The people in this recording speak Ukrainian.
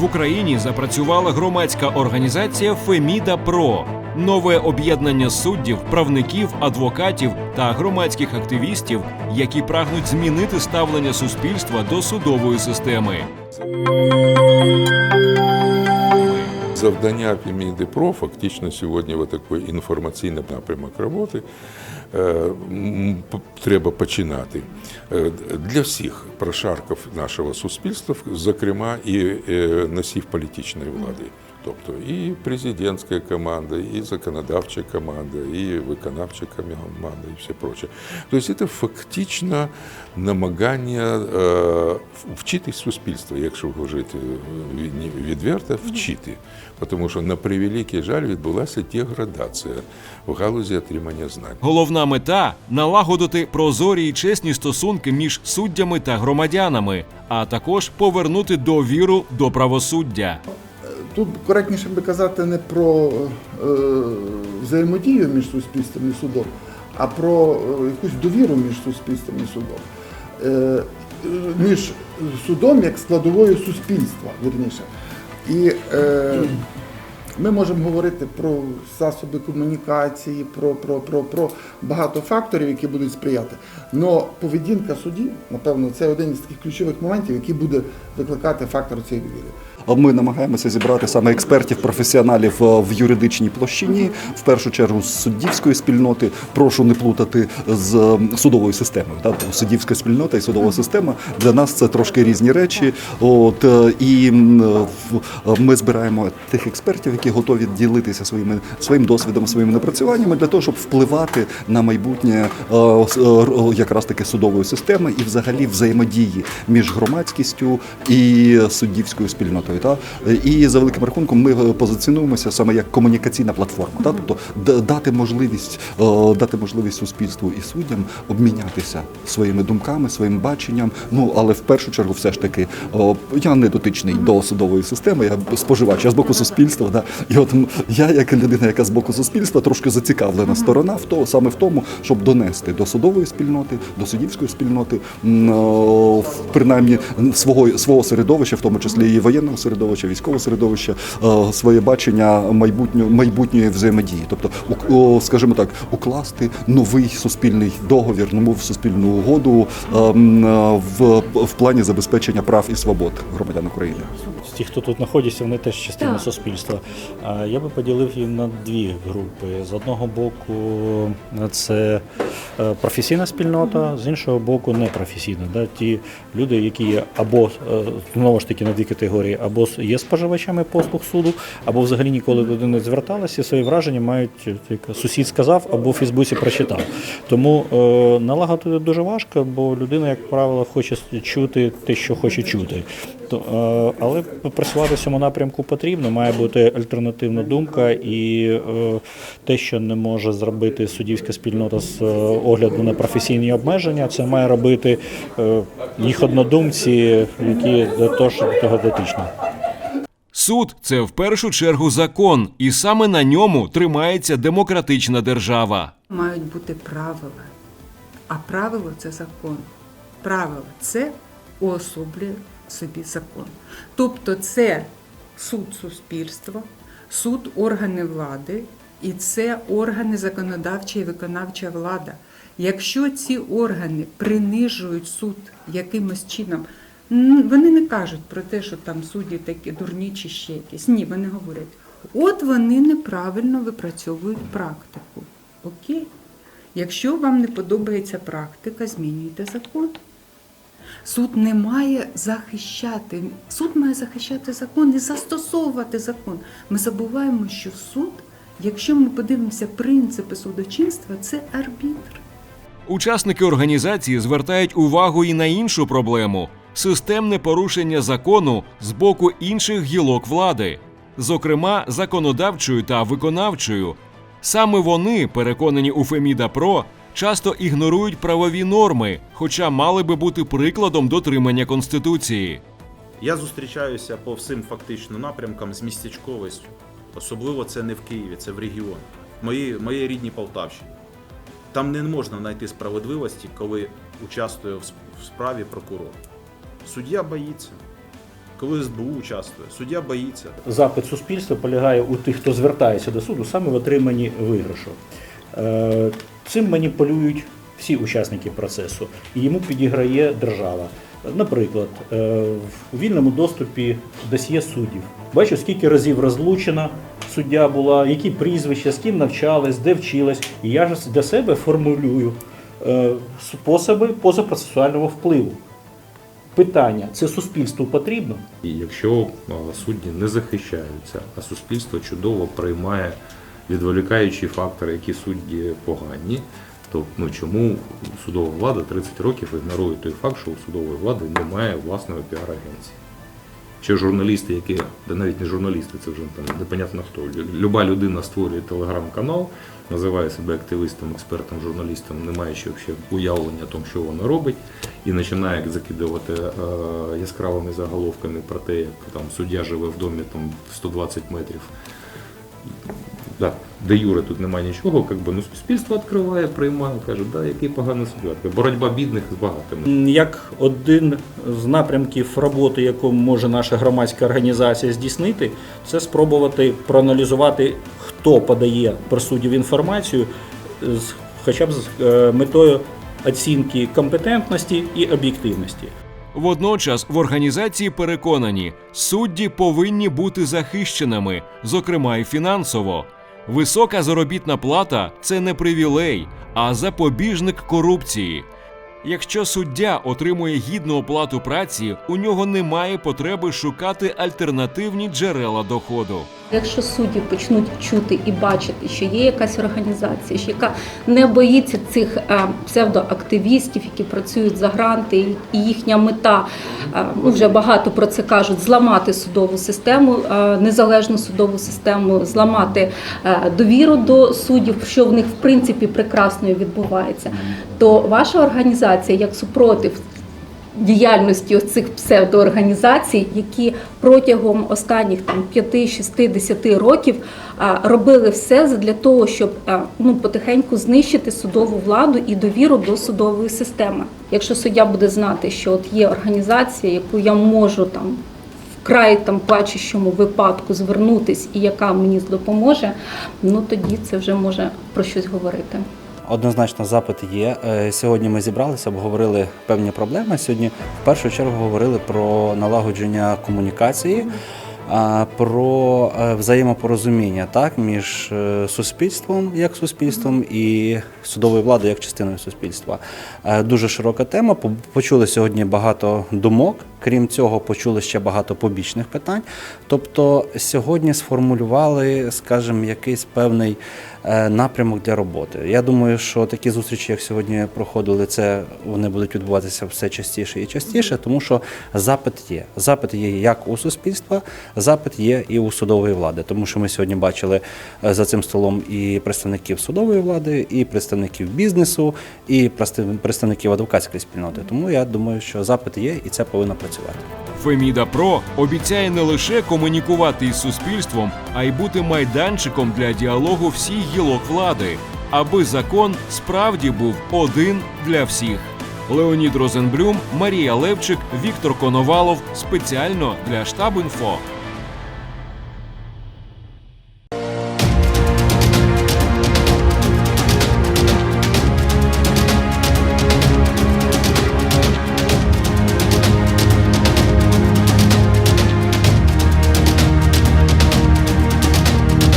В Україні запрацювала громадська організація Феміда Про нове об'єднання суддів, правників, адвокатів та громадських активістів, які прагнуть змінити ставлення суспільства до судової системи. Завдання Феміди фактично сьогодні в такий інформаційний напрямок роботи е, треба починати Е, для всіх прошарків нашого суспільства, зокрема і е, носів політичної влади. Тобто і президентська команда, і законодавча команда, і виконавча команда, і все проче. Тобто це фактично намагання е, вчити суспільство, якщо говорити від- відверто, вчити. Тому що на превеликий жаль відбулася деградація в галузі отримання знань. Головна мета налагодити прозорі і чесні стосунки між суддями та громадянами, а також повернути довіру до правосуддя. Тут коректніше би казати не про е, взаємодію між суспільством і судом, а про е, якусь довіру між суспільством і судом. Е, між судом як складовою суспільства, верніше. І е, ми можемо говорити про засоби комунікації, про, про, про, про багато факторів, які будуть сприяти. Але поведінка судді, напевно, це один із таких ключових моментів, який буде викликати фактор цієї довіри. Ми намагаємося зібрати саме експертів, професіоналів е, в юридичній площині, в першу чергу з суддівської спільноти. Прошу не плутати з е, судовою системою. Так? Суддівська спільнота і судова система для нас це трошки різні речі. От е, і ми збираємо тих експертів, які готові ділитися своїми своїм досвідом, своїми напрацюваннями для того, щоб впливати на майбутнє е, е, р- якраз таки судової системи і взагалі взаємодії між громадськістю і суддівською спільнотою. Та? І за великим рахунком ми е, позиціонуємося саме як комунікаційна платформа. Та? Тобто дати можливість, е, дати можливість суспільству і суддям обмінятися своїми думками, своїм баченням. Ну але в першу чергу, все ж таки, я не дотичний до судової системи, я споживач, я з боку суспільства. Да? І от я, як людина, яка з боку суспільства, трошки зацікавлена сторона в то, саме в тому, щоб донести до судової спільноти, до суддівської спільноти, в- принаймні свого свого середовища, в тому числі і воєнного середовища, військового середовища, своє бачення майбутньої майбутньої взаємодії, тобто, скажімо так, укласти новий суспільний договір, нову суспільну угоду е, м, е, в, в плані забезпечення прав і свобод громадян України. Ті, хто тут знаходяться, вони теж частина Так. суспільства. Я би поділив їх на дві групи. З одного боку, це е, професійна спільнота, з іншого боку, непрофесійна. Да? Ті люди, які є або е, знову ж таки на дві категорії, або є споживачами послуг суду, або взагалі ніколи туди не зверталися, свої враження мають е, як сусід сказав, або в Фейсбуці прочитав. Тому е, налагодити дуже важко, бо людина, як правило, хоче чути те, що хоче чути. То, е, але працювати в цьому напрямку потрібно. Має бути альтернативна думка, і е, те, що не може зробити суддівська спільнота з е, огляду на професійні обмеження, це має робити їх однодумці, які того, що до того дотичні. Суд це в першу чергу закон, і саме на ньому тримається демократична держава. Мають бути правила. А правило це закон. Правило це уособлює собі закон. Тобто це суд суспільства, суд органи влади і це органи законодавча і виконавча влада. Якщо ці органи принижують суд якимось чином, вони не кажуть про те, що там судді такі дурні чи ще якісь. Ні, вони говорять, от вони неправильно випрацьовують практику. Окей? Якщо вам не подобається практика, змінюйте закон. Суд не має захищати, суд має захищати закон і застосовувати закон. Ми забуваємо, що суд, якщо ми подивимося принципи судочинства, це арбітр. Учасники організації звертають увагу і на іншу проблему системне порушення закону з боку інших гілок влади, зокрема законодавчою та виконавчою. Саме вони, переконані у Феміда Про, часто ігнорують правові норми, хоча мали би бути прикладом дотримання конституції. Я зустрічаюся по всім фактично напрямкам з містечковістю. Особливо це не в Києві, це в регіонах. Мої, моїй рідній Полтавщині. Там не можна знайти справедливості, коли участвує в в справі прокурор. Суддя боїться. коли СБУ участвує. Суддя боїться. Запит суспільства полягає у тих, хто звертається до суду, саме в отриманні виграшу. Е, Цим маніпулюють всі учасники процесу, і йому підіграє держава. Наприклад, е, в вільному доступі досьє суддів. Бачу, скільки разів розлучена суддя була, які прізвища, з ким навчалась, де вчилась. І я ж для себе формулюю е, способи позапроцесуального впливу. Питання: це суспільству потрібно? І якщо судді не захищаються, а суспільство чудово приймає відволікаючі фактори, які судді погані, то ну чому судова влада 30 років ігнорує той факт, що у судової влади немає власної піар-агенції? Чи журналісти, які, да навіть не журналісти, це вже там непонятно хто. Люба людина створює телеграм-канал, називає себе активистом, експертом, журналістом, не маючи уявлення тому, що вона робить, і починає закидувати е, яскравими заголовками про те, як там суддя живе в домі там 120 метрів. Да, де Юре тут немає нічого, як би, ну, суспільство відкриває, приймає, каже, да, який поганий суддя. Боротьба бідних з багатими. Як один з напрямків роботи, яку може наша громадська організація здійснити, це спробувати проаналізувати, хто подає про суддів інформацію, з- хоча б з е, метою оцінки компетентності і об'єктивності. Водночас в організації переконані, судді повинні бути захищеними, зокрема й фінансово. Висока заробітна плата це не привілей, а запобіжник корупції. Якщо суддя отримує гідну оплату праці, у нього немає потреби шукати альтернативні джерела доходу. Якщо судді почнуть чути і бачити, що є якась організація, яка не боїться цих е, псевдоактивістів, які працюють за гранти, і їхня мета, е, ну вже багато про це кажуть, зламати судову систему, е, незалежну судову систему, зламати довіру до суддів, що в них в принципі прекрасно відбувається, то ваша організація як супротив діяльності цих псевдоорганізацій, які протягом останніх там 5-6-10 років робили все для того, щоб ну потихеньку знищити судову владу і довіру до судової системи. Якщо суддя буде знати, що от є організація, яку я можу там вкрай там плачущому випадку звернутись, і яка мені допоможе, ну тоді це вже може про щось говорити. Однозначно, запит є. Е, Сьогодні ми зібралися, обговорили певні проблеми. Сьогодні в першу чергу говорили про налагодження комунікації, про е, взаємопорозуміння так, між е, суспільством як суспільством і судовою владою як частиною суспільства. Дуже широка тема. Почули сьогодні багато думок. Крім цього, почули ще багато побічних питань. Тобто сьогодні сформулювали, скажімо, якийсь певний напрямок для роботи. Я думаю, що такі зустрічі, як сьогодні проходили, це вони будуть відбуватися все частіше і частіше, тому що запит є. Запит є як у суспільства, запит є і у судової влади. Тому що ми сьогодні бачили е, за цим столом і представників судової влади, і представників бізнесу, і представ- представників адвокатської спільноти. Тому я думаю, що запит є і це повинно працювати. Феміда Про обіцяє не лише комунікувати із суспільством, а й бути майданчиком для діалогу всіх гілок влади, аби закон справді був один для всіх. Леонід Розенблюм, Марія Левчик, Віктор Коновалов спеціально для штаб інфо.